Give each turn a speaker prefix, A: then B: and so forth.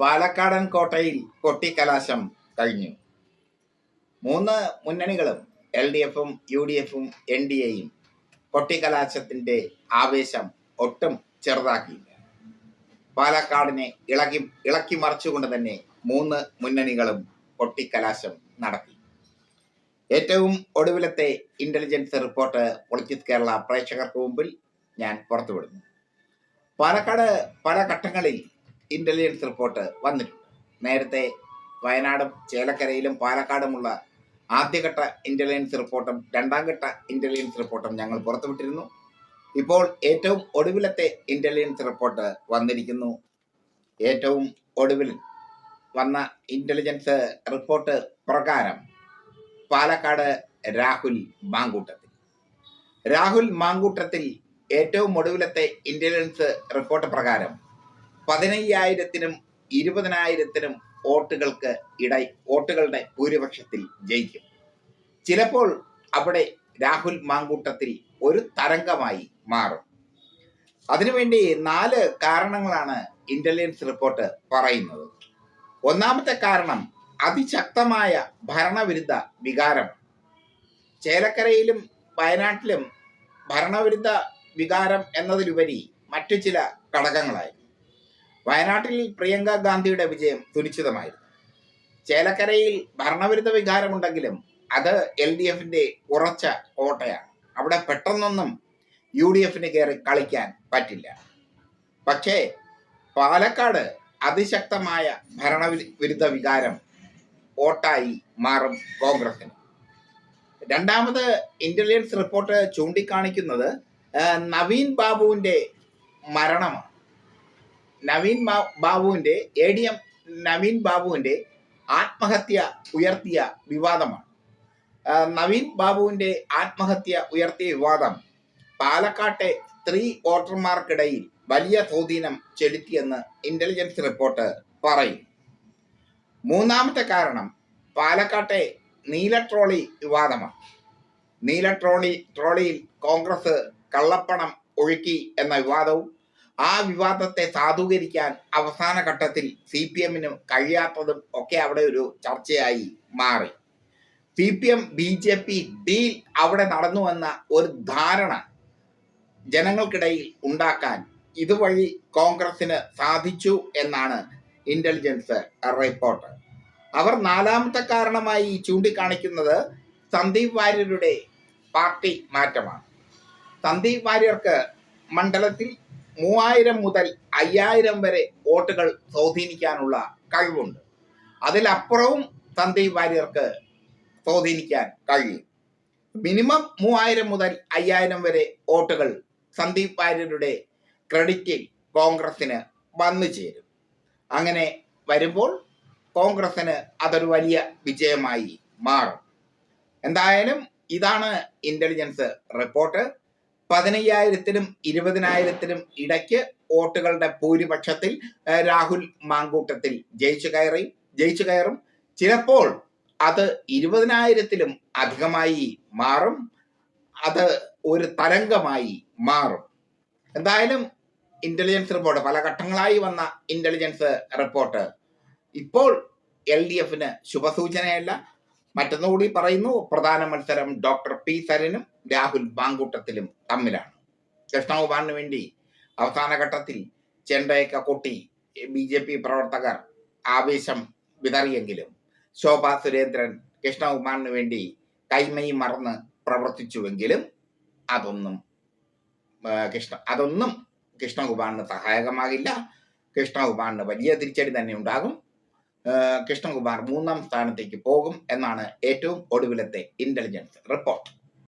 A: പാലക്കാടൻ കോട്ടയിൽ കൊട്ടിക്കലാശം കഴിഞ്ഞു. മൂന്ന് മുന്നണികളും എൽ ഡി എഫും യു ഡി എഫും എൻ ഡി എയും കൊട്ടിക്കലാശത്തിന്റെ ആവേശം ഒട്ടും ചെറുതാക്കിയില്ല. പാലക്കാടിനെ ഇളകി ഇളക്കി മറിച്ചുകൊണ്ട് തന്നെ മൂന്ന് മുന്നണികളും കൊട്ടിക്കലാശം നടത്തി. ഏറ്റവും ഒടുവിലത്തെ ഇന്റലിജൻസ് റിപ്പോർട്ട് പൊളിറ്റിക്സ് കേരള പ്രേക്ഷകർക്ക് മുമ്പിൽ ഞാൻ പുറത്തുവിടുന്നു. പാലക്കാട് പല ഘട്ടങ്ങളിൽ ഇന്റലിജൻസ് റിപ്പോർട്ട് വന്നിട്ടുണ്ട്. നേരത്തെ വയനാടും ചേലക്കരയിലും പാലക്കാടുമുള്ള ആദ്യഘട്ട ഇന്റലിജൻസ് റിപ്പോർട്ടും രണ്ടാം ഘട്ട ഇന്റലിജൻസ് റിപ്പോർട്ടും ഞങ്ങൾ പുറത്തുവിട്ടിരുന്നു. ഇപ്പോൾ ഏറ്റവും ഒടുവിലത്തെ ഇന്റലിജൻസ് റിപ്പോർട്ട് വന്നിരിക്കുന്നു. ഏറ്റവും ഒടുവിൽ വന്ന ഇന്റലിജൻസ് റിപ്പോർട്ട് പ്രകാരം പാലക്കാട് രാഹുൽ മാങ്കൂട്ടത്തിൽ. രാഹുൽ മാങ്കൂട്ടത്തിൽ ഏറ്റവും ഒടുവിലത്തെ ഇന്റലിജൻസ് റിപ്പോർട്ട് പ്രകാരം പതിനയ്യായിരത്തിനും ഇരുപതിനായിരത്തിനും വോട്ടുകൾക്ക് ഇട വോട്ടുകളുടെ ഭൂരിപക്ഷത്തിൽ ജയിക്കും. ചിലപ്പോൾ അവിടെ രാഹുൽ മാങ്കൂട്ടത്തിൽ ഒരു തരംഗമായി മാറും. അതിനുവേണ്ടി നാല് കാരണങ്ങളാണ് ഇന്റലിജൻസ് റിപ്പോർട്ട് പറയുന്നത്. ഒന്നാമത്തെ കാരണം അതിശക്തമായ ഭരണവിരുദ്ധ വികാരം. ചേലക്കരയിലും വയനാട്ടിലും ഭരണവിരുദ്ധ വികാരം എന്നതിലുപരി മറ്റു ചില ഘടകങ്ങളായിരുന്നു. വയനാട്ടിൽ പ്രിയങ്ക ഗാന്ധിയുടെ വിജയം സുനിശ്ചിതമായിരുന്നു ചേലക്കരയിൽ ഭരണവിരുദ്ധ വികാരമുണ്ടെങ്കിലും അത് എൽ ഡി എഫിന്റെ ഉറച്ച കോട്ടയാണ്. അവിടെ പെട്ടെന്നൊന്നും യു ഡി എഫിന് കയറി കളിക്കാൻ പറ്റില്ല. പക്ഷേ പാലക്കാട് അതിശക്തമായ ഭരണവിരുദ്ധ വികാരം വോട്ടായി മാറും കോൺഗ്രസിന് രണ്ടാമത് ഇന്റലിജൻസ് റിപ്പോർട്ട് ചൂണ്ടിക്കാണിക്കുന്നത് നവീൻ ബാബുവിന്റെ മരണമാണ്. നവീൻ ബാബുവിന്റെ എ ഡി എം നവീൻ ബാബുവിന്റെ ആത്മഹത്യ ഉയർത്തിയ വിവാദമാണ്. നവീൻ ബാബുവിന്റെ ആത്മഹത്യ ഉയർത്തിയ വിവാദം പാലക്കാട്ടെ സ്ത്രീ വോട്ടർമാർക്കിടയിൽ വലിയ സ്വാധീനം ചെലുത്തിയെന്ന് ഇന്റലിജൻസ് റിപ്പോർട്ട് പറയും. മൂന്നാമത്തെ കാരണം പാലക്കാട്ടെ നീല ട്രോളി വിവാദമാണ്. നീല ട്രോളി ട്രോളിയിൽ കോൺഗ്രസ് കള്ളപ്പണം ഒഴുക്കി എന്ന വിവാദവും ആ വിവാദത്തെ സാധൂകരിക്കാൻ അവസാന ഘട്ടത്തിൽ സി പി എമ്മിന് കഴിയാത്തതും ഒക്കെ അവിടെ ഒരു ചർച്ചയായി മാറി. C P M B J P deal അവിടെ നടന്നുവെന്ന ഒരു ധാരണ ജനങ്ങൾക്കിടയിൽ ഉണ്ടാക്കാൻ ഇതുവഴി കോൺഗ്രസിന് സാധിച്ചു എന്നാണ് ഇന്റലിജൻസ് റിപ്പോർട്ട് അവർ നാലാമത്തെ കാരണമായി ചൂണ്ടിക്കാണിക്കുന്നത് സന്ദീപ് വാര്യരുടെ പാർട്ടി മാറ്റമാണ്. സന്ദീപ് വാര്യർക്ക് മണ്ഡലത്തിൽ മൂവായിരം മുതൽ അയ്യായിരം വരെ വോട്ടുകൾ സ്വാധീനിക്കാനുള്ള കഴിവുണ്ട്. അതിലപ്പുറവും സന്ദീപ് വാര്യർക്ക് സ്വാധീനിക്കാൻ കഴിയും. മിനിമം മൂവായിരം മുതൽ അയ്യായിരം വരെ വോട്ടുകൾ സന്ദീപ് വാര്യരുടെ ക്രെഡിറ്റിൽ കോൺഗ്രസിന് വന്നു ചേരും. അങ്ങനെ വരുമ്പോൾ കോൺഗ്രസിന് അതൊരു വലിയ വിജയമായി മാറും. എന്തായാലും ഇതാണ് ഇന്റലിജൻസ് റിപ്പോർട്ട് പതിനയ്യായിരത്തിനും ഇരുപതിനായിരത്തിനും ഇടയ്ക്ക് വോട്ടുകളുടെ ഭൂരിപക്ഷത്തിൽ രാഹുൽ മാങ്കൂട്ടത്തിൽ ജയിച്ചു കയറി ജയിച്ചു കയറും. ചിലപ്പോൾ അത് ഇരുപതിനായിരത്തിലും അധികമായി മാറും. അത് ഒരു തരംഗമായി മാറും. എന്തായാലും ഇന്റലിജൻസ് റിപ്പോർട്ട് പല ഘട്ടങ്ങളായി വന്ന ഇന്റലിജൻസ് റിപ്പോർട്ട് ഇപ്പോൾ എൽ ഡി എഫിന് ശുഭസൂചനയല്ല. മറ്റൊന്നുകൂടി പറയുന്നു പ്രധാന മത്സരം ഡോക്ടർ പി സരനും രാഹുൽ മാങ്കൂട്ടത്തിലും തമ്മിലാണ്. കൃഷ്ണകുമാറിന് വേണ്ടി അവസാന ഘട്ടത്തിൽ ചെണ്ടയൊക്കെ കൊട്ടി ബി ജെ പി പ്രവർത്തകർ ആവേശം വിതറിയെങ്കിലും ശോഭാ സുരേന്ദ്രൻ കൃഷ്ണകുമാറിന് വേണ്ടി കൈമൈ മറന്ന് പ്രവർത്തിച്ചുവെങ്കിലും അതൊന്നും കൃഷ്ണ അതൊന്നും കൃഷ്ണകുമാറിന് സഹായകമാകില്ല. കൃഷ്ണകുമാറിന് വലിയ തിരിച്ചടി തന്നെ ഉണ്ടാകും. കൃഷ്ണകുമാർ മൂന്നാം സ്ഥാനത്തേക്ക് പോകും എന്നാണ് ഏറ്റവും ഒടുവിലത്തെ ഇന്റലിജൻസ് റിപ്പോർട്ട്